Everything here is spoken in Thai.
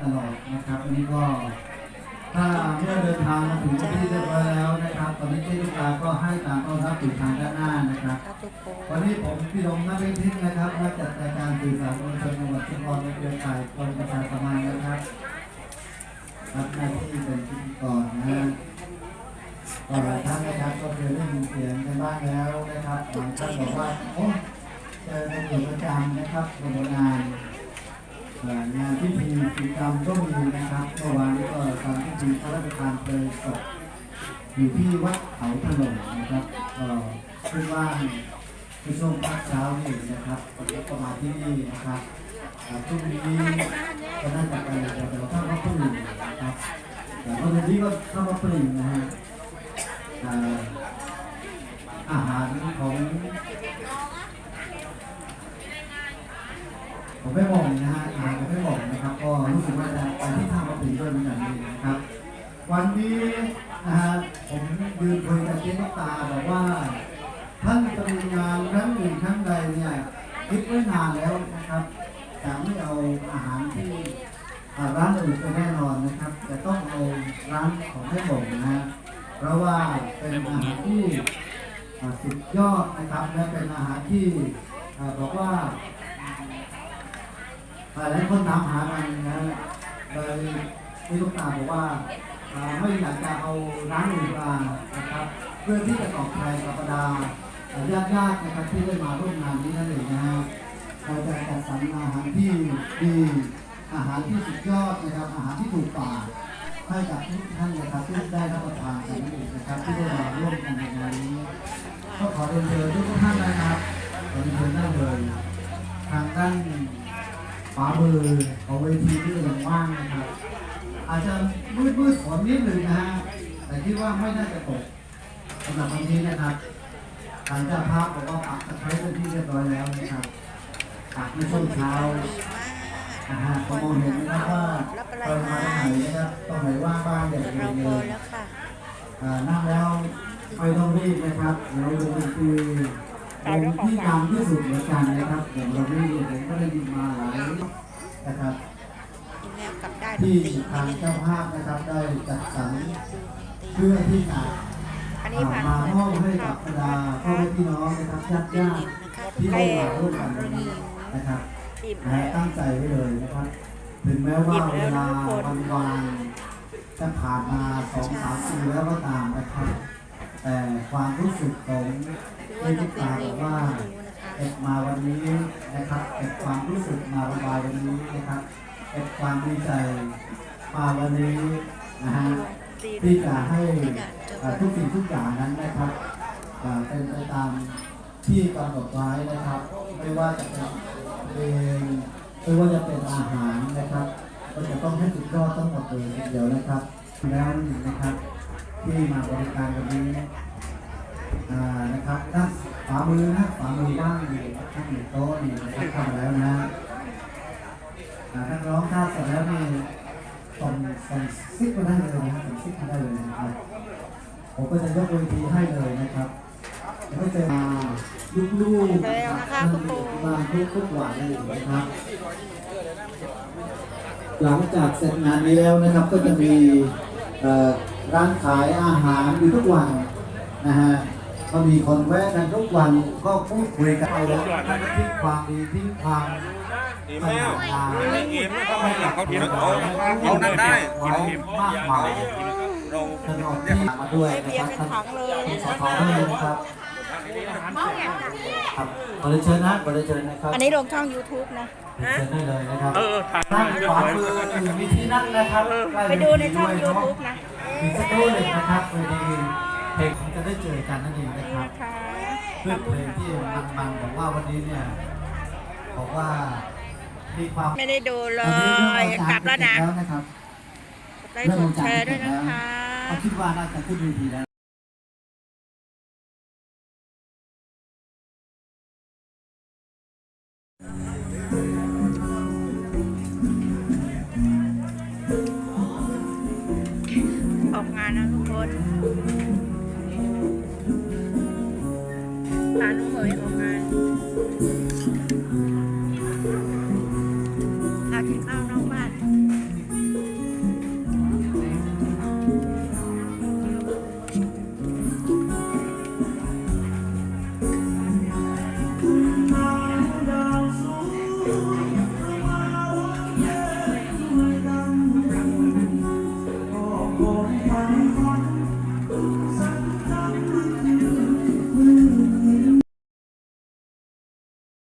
ตลอดนะครับอันนี้ก็ถ้าเมื่อเดินทางมาถึงที่เรียบร้อยแล้วนะครับ ตอนนี้เจ๊ลูกตาก็ให้การต้อนรับอยู่ทางด้านหน้านะครับครับทุกคนวันนี้ผมพี่ดงนักเล่นทิศนะครับนักจัดรายการสื่อสารมวลชนจังหวัดชุมพรในเครือข่ายกรมประชาสัมพันธ์นะครับรับหน้าที่เป็นพิธีกรนะฮะก็หลายท่านนะครับก็เคยได้ยินเสียงกันบ้างแล้วนะครับบางท่านบอกว่าโอ้เจอในอยู่ประจำนะครับโรงงานเอ่องานพิธี กิจกรรมก็มีนะครับเมื่อวานนี้ก็ทำพิธีพระราชทานเพลิงศพอยู่ที่วัดเขาถนนนะครับก็ขึ้นว่างในช่วงพักเช้านี่นะครับผมก็มาที่นี่นะครับอ่าพรุ่งนี้ก็น่าจะไปเดี๋ยวๆเข้ามาปริ่งนะครับแต่วันนี้ก็เข้ามาปริ่งนะฮะอาหารของผมไม่มองนะฮะอานผมไม่มองนะครับ ก็รู้สึกว่าจะไปที่ท่ามาถึงด้วยเหมือนกันนี่นะครับ วันนี้นะฮะผมยืนคุยกับเจ๊นกตาบอกว่า ท่านจะมีงานครั้งหนึ่งครั้งใด เนี่ยคิดไว้นานแล้วนะครับจะไม่เอาอาหารที่ร้านอื่นไปแน่นอนนะครับ จะต้องเอาร้านของแม่บ่งนะฮะเพราะว่าเป็นอาหารที่สุดยอดนะครับและเป็นอาหารที่บอกว่าหลายคนถามหามันนะเลยที่ลูกตาบอกว่าไม่อยากจะเอาร้านอื่นมานะครับ เพื่อที่จะตอบแทนกับบรรดา ญาติญาติๆนะครับที่ได้มาร่วมงานนี้นั่นเองนะฮะเราจะจัดสรรอาหารที่ดีอาหารที่สุดยอดนะครับ อาหารที่ถูกปากให้กับทุกท่านนะครับที่ได้รับประทานกันนั่นเองนะครับ ที่ได้มาร่วมกันในงานนี้ก็ขอเรียนเชิญทุกท่านนะครับขอเรียนเชิญได้เลย ทางด้านขวามือของเวทีที่ยังว่างนะครับ อาจจะมืดมืดๆฝนนิดหนึ่งนะฮะแต่คิดว่าไม่น่าจะตกสำหรับวันนี้นะครับ ทางเจ้าภาพบอกว่าปักตะไคร้เป็นที่เรียบร้อยแล้วนะครับปักในช่วงเช้านะฮะก็มองเห็นนะครับว่าเปิดมาไหนนะครับตรงไหนว่างบ้างอย่างเดียวแล้วค่ะอ่านั่งแล้วไม่ต้องรีบนะครับเราดูดนตรีวงที่ดังที่สุดเหมือนกันนะครับอย่างเราไม่รีบผมก็ได้ยินมาหลายนะครับที่ทางเจ้าภาพนะครับได้จัดสรรเพื่อที่จะ อันนี้ผ่านมามอบให้คกัรับบรรดาพ่อแม่พี่น้องนะครับญาติญาตินะคะทุที่กได้มาร่วมกันนะครับนะตั้งใจไว้เลยนะครับ ถึงแม้ว่าเวลาวันวานจะผ่านมาสองสามปีแล้วก็ตามนะครับ แต่ความรู้สึกของคือที่ว่าน้ทุองกตาบอกว่าเก็บมาวันนี้นะครับเก็บความรู้สึกมาระบายวันนี้นะครับเก็บความดีใจมาวันนี้นะฮะที่จะให้ ทุกสิ่งทุกอย่างนั้นนะครับเอ่อเป็นไปตามที่กำหนดไว้นะครับ ไม่ว่าจะเป็นเพลงไม่ว่าจะเป็นอาหารนะครับก็จะต้องให้สุดยอดทั้งหมดเลยเดี๋ยวนะครับแล้วนี่นะครับ ที่มาบริการวันนี้นะครับด้านขวามือนะขวามือว่างอยู่ข้างหนึ่งโต๊ะนี่นะครับเข้ามาแล้วนะอ่านักร้องถ้าเสร็จแล้วนี่ส่งส่งซิกมาได้เลยนะส่งซิกมาได้เลยนะครับ ผมก็จะยกเวทีให้เลยนะครับไม่เจอมาลูกล้วนะคะทุกคนมาทุกทุกๆวันเลยนะครับ หลังจากเสร็จงานนี้แล้วนะครับ ก็จะมีร้านขายอาหารอยู่ทุกวันนะฮะก็มีคนแวะกันทุกวันก็พูดคุยกันไปแล้วทิ้งความดีทิ้งความอิ่มวไม่อิ่มไม่ต้องไม่อิ่มเขากินเขาเขานั่นได้ไว้มากมาย เราถนนที่มาด้วยนะครับท่านสสด้วยนะครับครับขอเรียนเชิญนะขอเรียนเชิญนะครับอันนี้ลงช่อง YouTube นะเชิญได้เลยนะครับเออถ่ายด้านขวามือมีที่นั่งนะครับไปดูในช่องเวทีด้วย YouTube นะอีกสักครู่หนึ่งนะครับเวทีเพลงจะได้เจอกันนั่นเองนะครับค่ะเพื่อเพลงที่มันๆบอกว่าวันนี้เนี่ยบอกว่ามีความไม่ได้ดูเลยกลับแล้วนะแล้วนะครับไลค์กดแชร์ด้วยนะคะ เขาคิดว่าน่าจะขึ้นเวทีแล้วออกงานนะทุกคน